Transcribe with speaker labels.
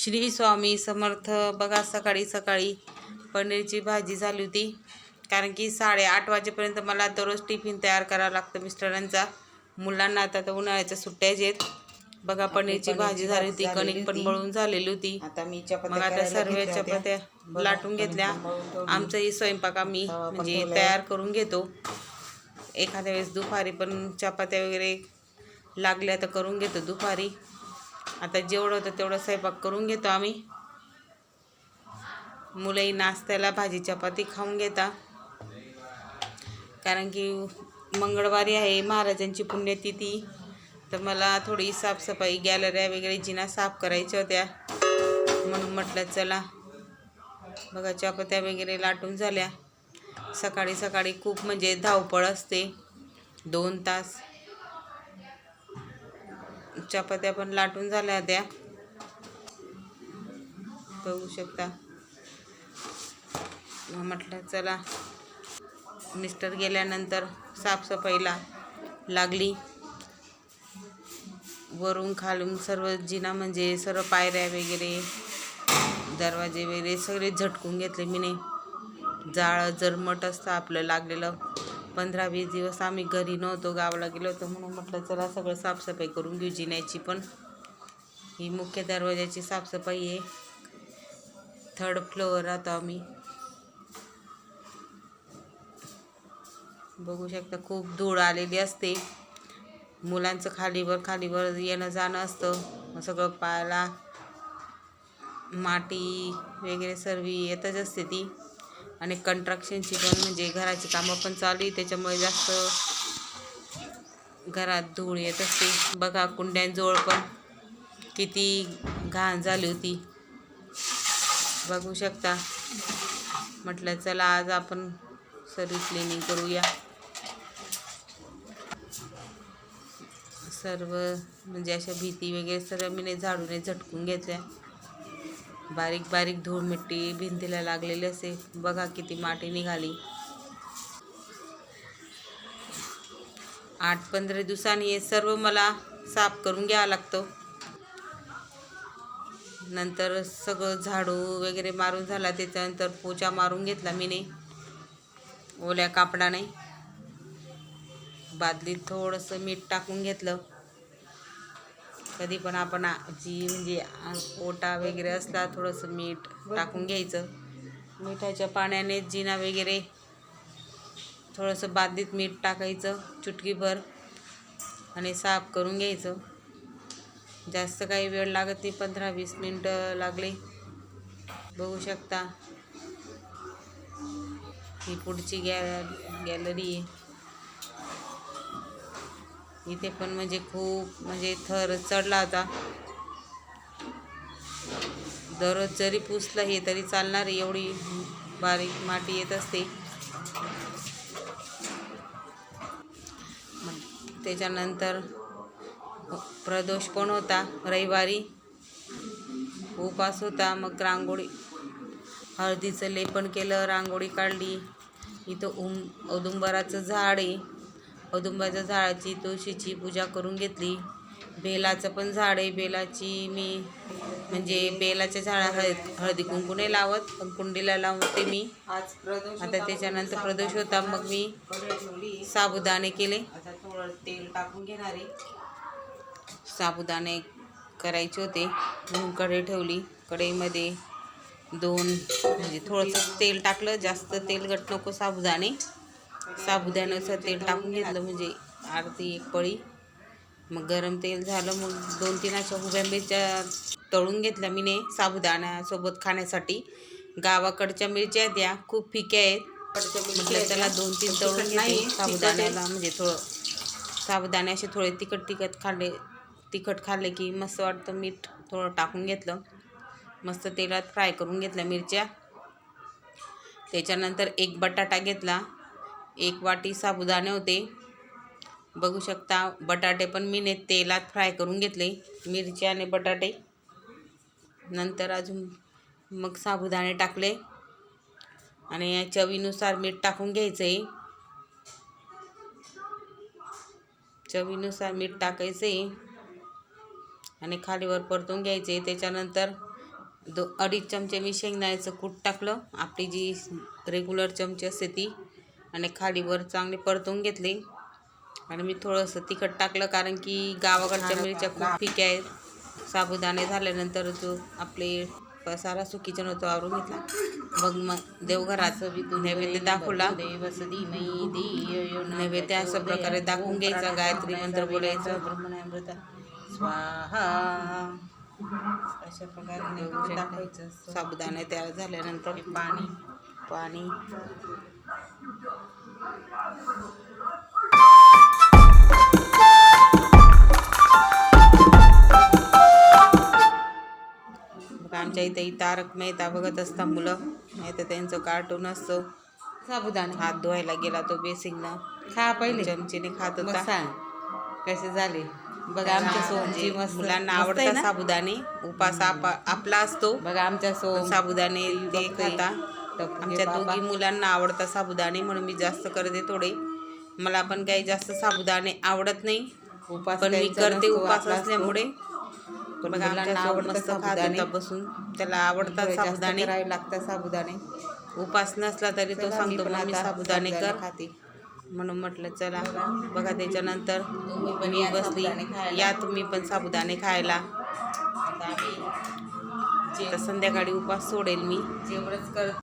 Speaker 1: श्री स्वामी समर्थ. बघा सकाळी सकाळी पनीरची भाजी झाली होती. कारण की साडेआठ वाजेपर्यंत मला दररोज टिफिन तयार करावा लागतं मिस्टरांचा. मुलांना आता तर उन्हाळ्याच्या सुट्ट्याच आहेत. बघा पनीरची भाजी झाली होती. कणिक पण मळून झालेली होती.
Speaker 2: आता मी
Speaker 1: मग आता सर्व. चपात्या लाटून घेतल्या. आमचाही स्वयंपाक आम्ही म्हणजे. तयार करून घेतो. एखाद्या वेळेस दुपारी पण चपात्या वगैरे लागल्या तर करून घेतो दुपारी. आता जेवढं होतं तेवढं स्वयंपाक करून घेतो आम्ही. मुलंही नाश्त्याला भाजी चपाती खाऊन घेता. कारण की मंगळवारी आहे महाराजांची पुण्यतिथी. तर मला थोडी साफसफाई गॅलऱ्या वगैरे जिना साफ करायच्या होत्या. म्हणून म्हटलं चला. बघा चपात्या वगैरे लाटून झाल्या. सकाळी सकाळी खूप म्हणजे धावपळ असते. दोन तास. चपात्या पण लाटून झाल्या त्या. बघू शकता. म्हटलं चला. मिस्टर गेल्यानंतर साफसफाईला लागली. वरून खालून सर्व जिना म्हणजे सर्व पायऱ्या वगैरे दरवाजे वगैरे सगळे झटकून घेतले मी नाही जाळं जरमट असतं आपलं लागलेलं. पंधरा वीस दिवस आम्ही घरी नव्हतो गावाला गेलो होतो म्हणून म्हटलं चला सगळं साफसफाई करून घेऊ जिन्याची पण. ही मुख्य दरवाजाची साफसफाई आहे. थर्ड फ्लोअर राहतो आम्ही. बघू शकता खूप धूळ आलेली असते. मुलांचं खालीवर खालीवर येणं जाणं असतं. सगळं पायाला माटी वगैरे सर्व येतच असते ती. आणि कंट्रक्शनची पण म्हणजे घराची कामं पण चालू आहे त्याच्यामुळे जास्त घरात धूळ येत असते. बघा कुंड्यांजवळ पण किती घाण झाली होती. बघू शकता. म्हटलं चला आज आपण सर्व क्लिनिंग करूया. सर्व म्हणजे अशा भीती वगैरे सर्व मी झाडूने झटकून घेतल्या. बारीक बारीक धूळ मिट्टी भिंतीला लागलेली असे. बघा किती माती निघाली. आठ पंधरा दिवसांनी हे सर्व मला साफ करून घ्यावं लागतं. नंतर सगळं झाडू वगैरे मारून झाला. त्याच्यानंतर पोचा मारून घेतला मीने. ओल्या कापडाने. बादलीत थोडंसं मीठ टाकून घेतलं. कधी पण आपण जी म्हणजे ओटा वगैरे असला थोडंसं मीठ टाकून घ्यायचं. मिठाच्या पाण्याने जिना वगैरे थोडंसं बादलीत मीठ टाकायचं चुटकीभर आणि साफ करून घ्यायचं. जास्त काही वेळ लागत नाही पंधरा वीस मिनटं लागले. बघू शकता. ही पुढची गॅ गॅलरी आहे. इथे पण म्हणजे खूप म्हणजे थर चढला होता. दररोज जरी पुसलं हे तरी चालणार एवढी बारीक माती येत असते. त्याच्यानंतर प्रदोष पण होता रविवारी. उपास होता मग रांगोळी. हळदीचं लेपन केलं रांगोळी काढली. इथं उम औदुंबराचं झाड आहे. औदुंबाच्या झाडाची तुळशीची पूजा करून घेतली. बेलाचं पण झाड आहे. बेलाची मी म्हणजे बेलाच्या झाडा हळद हळदी कुंकू नाही लावत पण कुंडीला लावते मी.
Speaker 2: आज प्रदोष
Speaker 1: आता त्याच्यानंतर प्रदोष होता. मग मी साबुदाणे केले.
Speaker 2: आता थोडं तेल टाकून घेणारे
Speaker 1: साबुदाणे करायचे होते. म्हणून कढई ठेवली. कढईमध्ये दोन म्हणजे थोडंसं तेल टाकलं. जास्त तेल घट नको साबुदाणे. साबुदाण्याचं तेल टाकून घेतलं म्हणजे अर्धी एक पळी. मग गरम तेल झालं मग दोन तीन अशा मिरच्या तळून घेतल्या मीने साबुदाण्यासोबत खाण्यासाठी. गावाकडच्या मिरच्या त्या खूप फिक्या आहेत. म्हटलं त्याला दोन तीन तळून घेते साबुदाण्याला म्हणजे थोडं साबुदाणे असे थोडे तिखट तिखट खाल्ले तिखट खाल्ले की मस्त वाटतं मीठ थोडं टाकून घेतलं. मस्त तेलात फ्राय करून घेतल्या मिरच्या. त्याच्यानंतर एक बटाटा घेतला. एक वाटी साबुदाणे होते. बघू शकता बटाटे पण मी ने तेलात फ्राय करून घेतले मिरची आणि बटाटे. नंतर अजून मग साबुदाणे टाकले आणि चवीनुसार मीठ टाकून घ्यायचं आहे चवीनुसार मीठ टाकायचं आहे आणि खालीवर परतून घ्यायचे त्याच्यानंतर दो अडीच चमचे मी शेंगदाण्याचं कूट टाकलं. आपली जी रेग्युलर चमची असते ती आणि खालीवर चांगले परतून घेतले. आणि मी थोडंसं तिखट टाकलं कारण की गावाकडच्या मिरच्या खूप फिक्या आहेत. साबुदाणे झाल्यानंतर जो आपले सारा सुकीचं नव्हतं आवरून घेतला. मग मग देवघराचं नैवेद्य दाखवला. नैवेद्य अशा प्रकारे दाखवून घ्यायचा गायत्री मंत्र बोलायचं.
Speaker 2: ब्रह्मणामृत स्वाहा. अशा प्रकारे दाखवायचं.
Speaker 1: साबुदाणे तयार झाल्यानंतर
Speaker 2: पाणी.
Speaker 1: पाणी. आमच्या इथे तारक मेहता बघत असता मुलं. नाही तर त्यांचं कार्टून असतं.
Speaker 2: साबुदाणे.
Speaker 1: हात धुवायला गेला तो बेसिंगला
Speaker 2: खा पहिले.
Speaker 1: चमचीने खात होता.
Speaker 2: सांग कसे झाले? बघा आमच्या सोमची मस्त
Speaker 1: मुलांना
Speaker 2: मस्त आहे
Speaker 1: आवडतात? साबुदाणे. उपास आपा- आपला असतो.
Speaker 2: बघा आमच्या सोम
Speaker 1: साबुदाणे ते. खाता. आमच्या. दोघी मुलांना आवडतात साबुदाणे म्हणून मी जास्त करते थोडे. मला पण काही जास्त साबुदाणे आवडत नाही
Speaker 2: उपास
Speaker 1: पण मी करते उपास. असल्यामुळे. मस्त खात बसून त्याला आवडतात साबुदाणे.
Speaker 2: लागतात साबुदाणे.
Speaker 1: उपास नसला तरी तो सांगतो साबुदाणे कर.
Speaker 2: खाते.
Speaker 1: म्हणून म्हटलं चला बघा. त्याच्यानंतर मी बसली. या तुम्ही पण साबुदाणे खायला. संध्याकाळी उपास सोडेल मी.
Speaker 2: जेवढंच कर